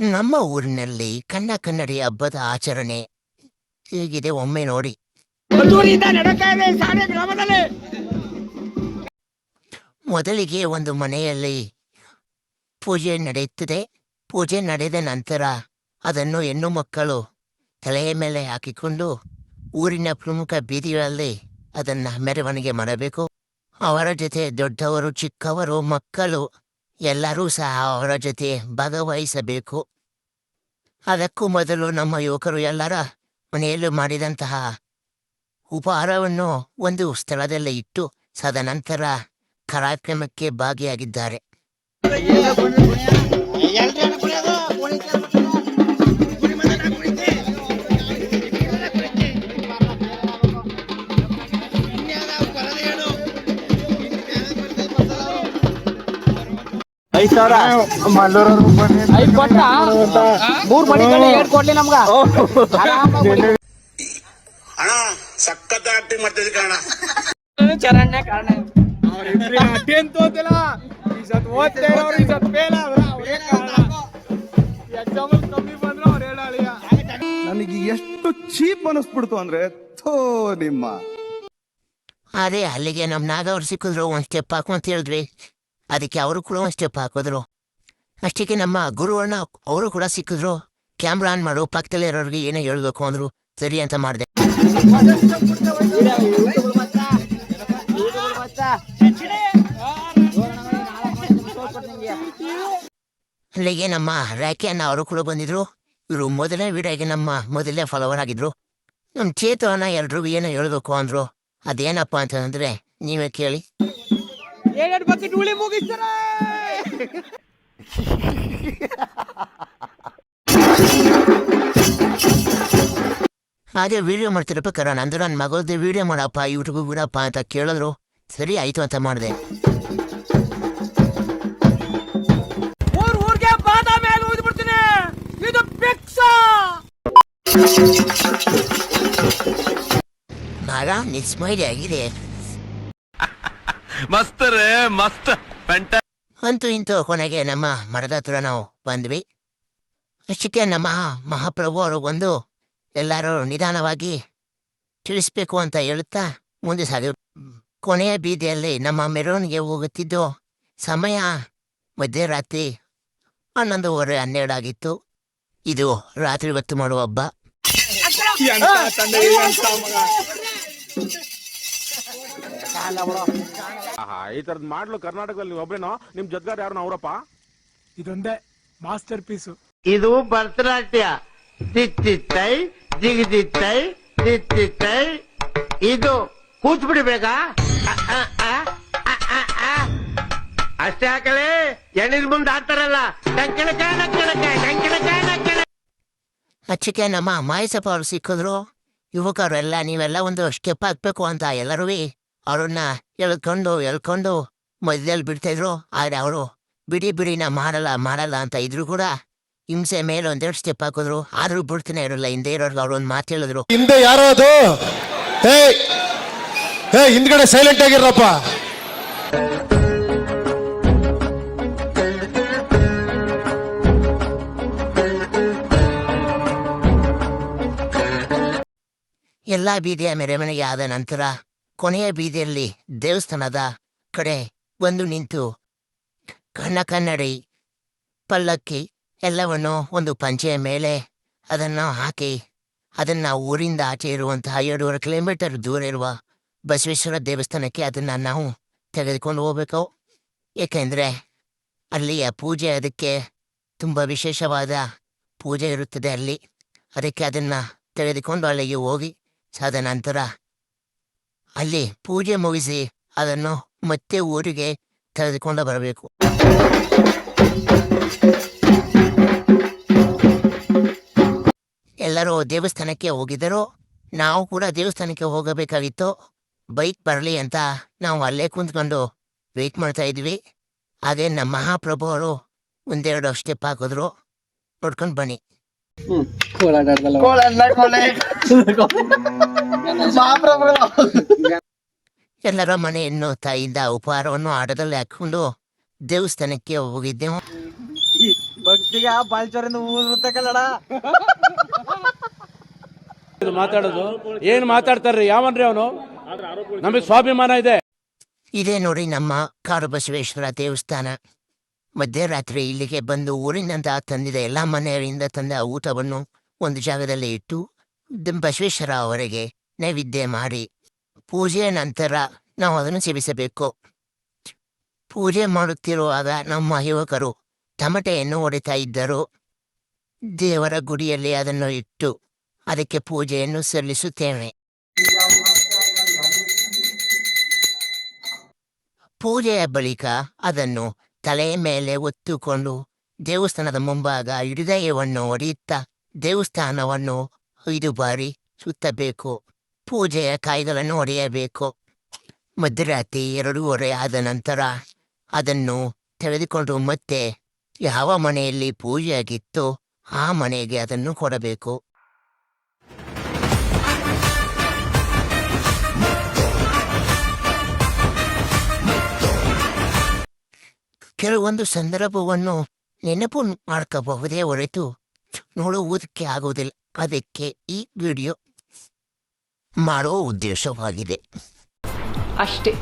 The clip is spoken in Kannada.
ನಮ್ಮ ಊರಿನಲ್ಲಿ ಕನ್ನ ಕನ್ನಡಿ ಹಬ್ಬದ ಆಚರಣೆ ಹೇಗಿದೆ ಒಮ್ಮೆ ನೋಡಿ. ಮೊದಲಿಗೆ ಒಂದು ಮನೆಯಲ್ಲಿ ಪೂಜೆ ನಡೆಯುತ್ತದೆ. ಪೂಜೆ ನಡೆದ ನಂತರ ಅದನ್ನು ಹೆಣ್ಣು ಮಕ್ಕಳು ತಲೆಯ ಮೇಲೆ ಹಾಕಿಕೊಂಡು ಊರಿನ ಪ್ರಮುಖ ಬೀದಿಗಳಲ್ಲಿ ಅದನ್ನು ಮೆರವಣಿಗೆ ಮಾಡಬೇಕು. ಅವರ ಜೊತೆ ದೊಡ್ಡವರು ಚಿಕ್ಕವರು ಮಕ್ಕಳು ಎಲ್ಲರೂ ಸಹ ಅವರ ಜೊತೆ ಭಾಗವಹಿಸಬೇಕು. ಅದಕ್ಕೂ ಮೊದಲು ನಮ್ಮ ಯುವಕರು ಎಲ್ಲರ ಮನೆಯಲ್ಲೂ ಮಾಡಿದಂತಹ ಉಪಹಾರವನ್ನು ಒಂದು ಸ್ಥಳದಲ್ಲಿ ಇಟ್ಟು ಸದನಂತರ ಕಾರ್ಯಕ್ರಮಕ್ಕೆ ಭಾಗಿಯಾಗಿದ್ದಾರೆ. ಐದ್ ಸಾವಿರ ಐದ್ ಕೊಟ್ಟ ಮೂರ್ ಮಡಿ ಕಡೆ ಏಟ್ ಕೊಡ್ಲಿ ನಮ್ಗ. ಅಣ್ಣ ಸಖತ್ ಆಕ್ಟಿಂಗ್ ಮಾಡ್ತಿದ್ದೆ ಕಣ ಚರಣ್ಯ ಕಾರಣ ಟೆಂತ್ ಓದಿಲ್ಲ. ಈ ಸತ್ ಓದ್ತಾ ಇರೋರು ಈ ಸತ್ ಫೇಲ್ ಆದ್ರ ಅವರೇ ಎಕ್ಸಾಮ್ ಕಮ್ಮಿ ಬಂದ್ರೆ ಅವ್ರು ಹೇಳಲಿಯ ನನಗೆ ಎಷ್ಟು ಚೀಪ್ ಅನಿಸ್ಬಿಡ್ತು ಅಂದ್ರೆ ಥೋ ನಿಮ್ಮ. ಅದೇ ಅಲ್ಲಿಗೆ ನಮ್ ನಾಗವ್ರು ಸಿಕ್ಕಿದ್ರು ಒಂದ್ ಸ್ಟೆಪ್ ಹಾಕೊಂತ ಅಂತ ಹೇಳಿದ್ವಿ. ಅದಕ್ಕೆ ಅವರು ಕೂಡ ಒಂದು ಸ್ಟೆಪ್ ಹಾಕಿದ್ರು. ಅಷ್ಟಕ್ಕೆ ನಮ್ಮ ಗುರುವಣ್ಣ ಅವರು ಕೂಡ ಸಿಕ್ಕಿದ್ರು. ಕ್ಯಾಮ್ರಾ ಆನ್ ಮಾಡು, ಪಕ್ಕದಲ್ಲಿ ಇರೋರಿಗೆ ಏನೋ ಹೇಳಬೇಕು ಅಂದ್ರು, ಸರಿ ಅಂತ ಮಾಡಿದೆ. ಅಲ್ಲಿಗೆ ನಮ್ಮ ರಾಕಿ ಅಣ್ಣ ಅವರು ಕೂಡ ಬಂದಿದ್ರು. ಇವರು ಮೊದಲನೇ ವಿಡಿಯೋಗೆ ನಮ್ಮ ಮೊದಲನೇ ಫಾಲೋವರ್ ಆಗಿದ್ರು. ನಮ್ಮ ಚೇತು ಅಣ್ಣ ಎಲ್ರಿಗೂ ಏನೋ ಹೇಳಬೇಕು ಅಂದ್ರು. ಅದೇನಪ್ಪ ಅಂತಂದ್ರೆ, ನೀವೇ ಕೇಳಿ. ಏಳೆರಡು ಬಕೆಟ್ ಉಳಿ ಮುಗಿಸ್ತಾರೆ. ಅದೇ ವಿಡಿಯೋ ಮಾಡ್ತಿರ್ಬೇಕಾರೆ ನಂದು ನನ್ನ ಮಗಳದ್ದು ವಿಡಿಯೋ ಮಾಡಪ್ಪ ಯೂಟ್ಯೂಬ್ ಬಿಡಪ್ಪ ಅಂತ ಕೇಳಿದ್ರು. ಸರಿ ಆಯ್ತು ಅಂತ ಮಾಡಿದೆ. ನಾಗ ನಿಸ್ಮೈಲಿ ಆಗಿದೆ. ಮಸ್ತ್. ರೇ ಮಸ್ತ್ ಅಂತೂ ಇಂತೂ ಕೊನೆಗೆ ನಮ್ಮ ಮರದ ಹತ್ರ ನಾವು ಬಂದ್ವಿ. ಅಷ್ಟಕ್ಕೆ ನಮ್ಮ ಮಹಾಪ್ರಭು ಅವರು ಬಂದು ಎಲ್ಲರೂ ನಿಧಾನವಾಗಿ ತಿಳಿಸ್ಬೇಕು ಅಂತ ಹೇಳುತ್ತಾ ಮುಂದೆ ಸಾಧ್ಯ ಕೊನೆಯ ಬೀದಿಯಲ್ಲಿ ನಮ್ಮ ಮೆರವಣಿಗೆ ಹೋಗುತ್ತಿದ್ದು ಸಮಯ ಮಧ್ಯರಾತ್ರಿ ಹನ್ನೊಂದುವರೆ ಹನ್ನೆರಡು ಆಗಿತ್ತು ಇದು ರಾತ್ರಿ ಹೊತ್ತು ಮಾಡುವ ಹಬ್ಬ. ಈ ತರದ್ ಮಾಡ್ಲು ಕರ್ನಾಟಕದಲ್ಲಿ ನೀವು ನಿಮ್ಮ ನಿಮ್ ಜೊತೆಗಾರ ಯಾರು ಅವರಪ್ಪ? ಇದೊಂದೇ ಮಾಸ್ಟರ್ ಪೀಸು. ಇದು ಭರತನಾಟ್ಯ. ತಿತ್ತಿತ್ತೈ ಜಿಗಿದಿತ್ತೈ ತಿತ್ತಿತ್ತೈ. ಇದು ಅ, ಅ. ಅಷ್ಟೇ ಹಾಕಲೇ ಎಣ್ಣಿನ ಮುಂದೆ ಹಾಕ್ತಾರಲ್ಲ ಟಂಕಿಣಕ ನಕ್ಕಿಣಕ ಟಂಕಿಣಕ ನಕ್ಕಿಣಕ ಅಚ್ಚಕ್ಕೆ ನಮ್ಮ ಮಾಯಸಪ್ಪ ಅವರು ಸಿಕ್ಕಿದ್ರು. ಯುವಕರು ಎಲ್ಲ ನೀವೆಲ್ಲ ಒಂದು ಸ್ಟೆಪ್ ಹಾಕ್ಬೇಕು ಅಂತ ಎಲ್ಲರೂ ಅವ್ರನ್ನ ಎಳ್ಕೊಂಡು ಎಳ್ಕೊಂಡು ಮಧ್ಯದಲ್ಲಿ ಬಿಡ್ತಾಯಿದ್ರು ಆದರೆ ಅವರು ಬಿಡಿ ಬಿಡಿ ನಾ ಮಾಡಲ್ಲ ಮಾಡಲ್ಲ ಅಂತ ಇದ್ರು ಕೂಡ ಹಿಂಸೆ ಮೇಲೆ ಒಂದೆರಡು ಸ್ಟೆಪ್ ಹಾಕಿದ್ರು. ಆದ್ರೂ ಬಿಡ್ತಾನೆ ಇರಲ್ಲ ಹಿಂದೆ ಇರೋರ್ಗೆ ಅವ್ರು ಒಂದು ಮಾತು ಹೇಳಿದ್ರು. ಹಿಂದೆ ಯಾರೋ ಅದು? ಹೇ ಹೇ ಹಿಂದ್ಗಡೆ ಸೈಲೆಂಟ್ ಆಗಿರಪ್ಪ ಎಲ್ಲ ಬೀದಿಯ ಮೆರವಣಿಗೆ ಆದ ನಂತರ ಕೊನೆಯ ಬೀದಿಯಲ್ಲಿ ದೇವಸ್ಥಾನದ ಕಡೆ ಬಂದು ನಿಂತು ಕಣ್ಣ ಕನ್ನಡಿ, ಪಲ್ಲಕ್ಕಿ ಎಲ್ಲವನ್ನು ಒಂದು ಪಂಚೆಯ ಮೇಲೆ ಅದನ್ನು ಹಾಕಿ, ಅದನ್ನ ಊರಿಂದ ಆಚೆ ಇರುವಂತಹ ಎರಡೂವರೆ ಕಿಲೋಮೀಟರ್ ದೂರ ಇರುವ ಬಸವೇಶ್ವರ ದೇವಸ್ಥಾನಕ್ಕೆ ಅದನ್ನ ನಾವು ತೆಗೆದುಕೊಂಡು ಹೋಗಬೇಕು. ಏಕೆಂದರೆ ಅಲ್ಲಿಯ ಪೂಜೆ ಅದಕ್ಕೆ ತುಂಬ ವಿಶೇಷವಾದ ಪೂಜೆ ಇರುತ್ತದೆ ಅಲ್ಲಿ. ಅದಕ್ಕೆ ಅದನ್ನ ತೆಗೆದುಕೊಂಡು ಅಲ್ಲಿಗೆ ಹೋಗಿ, ಸಾದ ನಂತರ ಅಲ್ಲಿ ಪೂಜೆ ಮುಗಿಸಿ ಅದನ್ನು ಮತ್ತೆ ಊರಿಗೆ ತೆಗೆದುಕೊಂಡು ಬರಬೇಕು. ಎಲ್ಲರೂ ದೇವಸ್ಥಾನಕ್ಕೆ ಹೋಗಿದ್ದರು? ನಾವು ಕೂಡ ದೇವಸ್ಥಾನಕ್ಕೆ ಹೋಗಬೇಕಾಗಿತ್ತು? ಬೈಕ್ ಬರಲಿ ಅಂತ ನಾವು ಅಲ್ಲೇ ಕುಂತ್ಕೊಂಡು ವೇಟ್ ಮಾಡ್ತಾ ಇದ್ವಿ. ಹಾಗೆ ನಮ್ಮ ಮಹಾಪ್ರಭು ಅವರು ಒಂದೆರಡು ಸ್ಟೆಪ್ ಹಾಕಿದ್ರು. ನೋಡ್ಕೊಂಡು ಬನ್ನಿ. ಎಲ್ಲರ ಮನೆಯನ್ನು ತಾಯಿಯಿಂದ ಉಪಹಾರವನ್ನು ಆಟದಲ್ಲಿ ಹಾಕೊಂಡು ದೇವಸ್ಥಾನಕ್ಕೆ ಹೋಗಿದ್ದೆವು ಭಕ್ತಿಗೆ ಬಾಲ್ಚೋರಿಂದ ಊರ್ತಕ್ಕಲ್ಲಡ ಮಾತಾಡೋದು? ಏನ್ ಮಾತಾಡ್ತಾರ್ರಿ? ಯಾವನ್ರಿ ಅವನು? ನಮಗೆ ಸ್ವಾಭಿಮಾನ ಇದೆ. ಇದೇ ನೋಡಿ ನಮ್ಮ ಕಾಡು ಬಸವೇಶ್ವರ ದೇವಸ್ಥಾನ. ಮಧ್ಯರಾತ್ರಿ ಇಲ್ಲಿಗೆ ಬಂದು ಊರಿನಿಂದ ತಂದಿದ ಎಲ್ಲ ಮನೆಯವರಿಂದ ತಂದ ಊಟವನ್ನು ಒಂದು ಜಾಗದಲ್ಲಿ ಇಟ್ಟು ಬಸವೇಶ್ವರ ಅವರಿಗೆ ನೈವೇದ್ಯ ಮಾಡಿ ಪೂಜೆಯ ನಂತರ ನಾವು ಅದನ್ನು ಸೇವಿಸಬೇಕು. ಪೂಜೆ ಮಾಡುತ್ತಿರುವಾಗ ನಮ್ಮ ಯುವಕರು ತಮಟೆಯನ್ನು ಹೊಡಿತಾ ಇದ್ದರು. ದೇವರ ಗುಡಿಯಲ್ಲಿ ಅದನ್ನು ಇಟ್ಟು ಅದಕ್ಕೆ ಪೂಜೆಯನ್ನು ಸಲ್ಲಿಸುತ್ತೇವೆ. ಪೂಜೆಯ ಬಳಿಕ ಅದನ್ನು ತಲೆಯ ಮೇಲೆ ಒತ್ತುಕೊಂಡು ದೇವಸ್ಥಾನದ ಮುಂಭಾಗ ಹೃದಯವನ್ನು ಹೊಡೆಯುತ್ತಾ ದೇವಸ್ಥಾನವನ್ನು ಐದು ಬಾರಿ ಸುತ್ತಬೇಕು. ಪೂಜೆಯ ಕಾಯಿಗಳನ್ನು ಹೊಡೆಯಬೇಕು ಮಧ್ಯರಾತ್ರಿ ಎರಡೂವರೆ ಆದ ನಂತರ ಅದನ್ನು ತೆಗೆದುಕೊಂಡು ಮತ್ತೆ ಯಾವ ಮನೆಯಲ್ಲಿ ಪೂಜೆಯಾಗಿತ್ತು ಆ ಮನೆಗೆ ಅದನ್ನು ಕೊಡಬೇಕು. ಕೆಲವೊಂದು ಸಂದರ್ಭವನ್ನು ನೆನಪು ಮಾಡ್ಕೋಬಹುದೇ ಹೊರತು ನೋಡುವುದಕ್ಕೆ ಆಗುವುದಿಲ್ಲ. ಅದಕ್ಕೆ ಈ ವಿಡಿಯೋ ಮಾಡೋ ಉದ್ದೇಶವಾಗಿದೆ. ಅಷ್ಟೇ.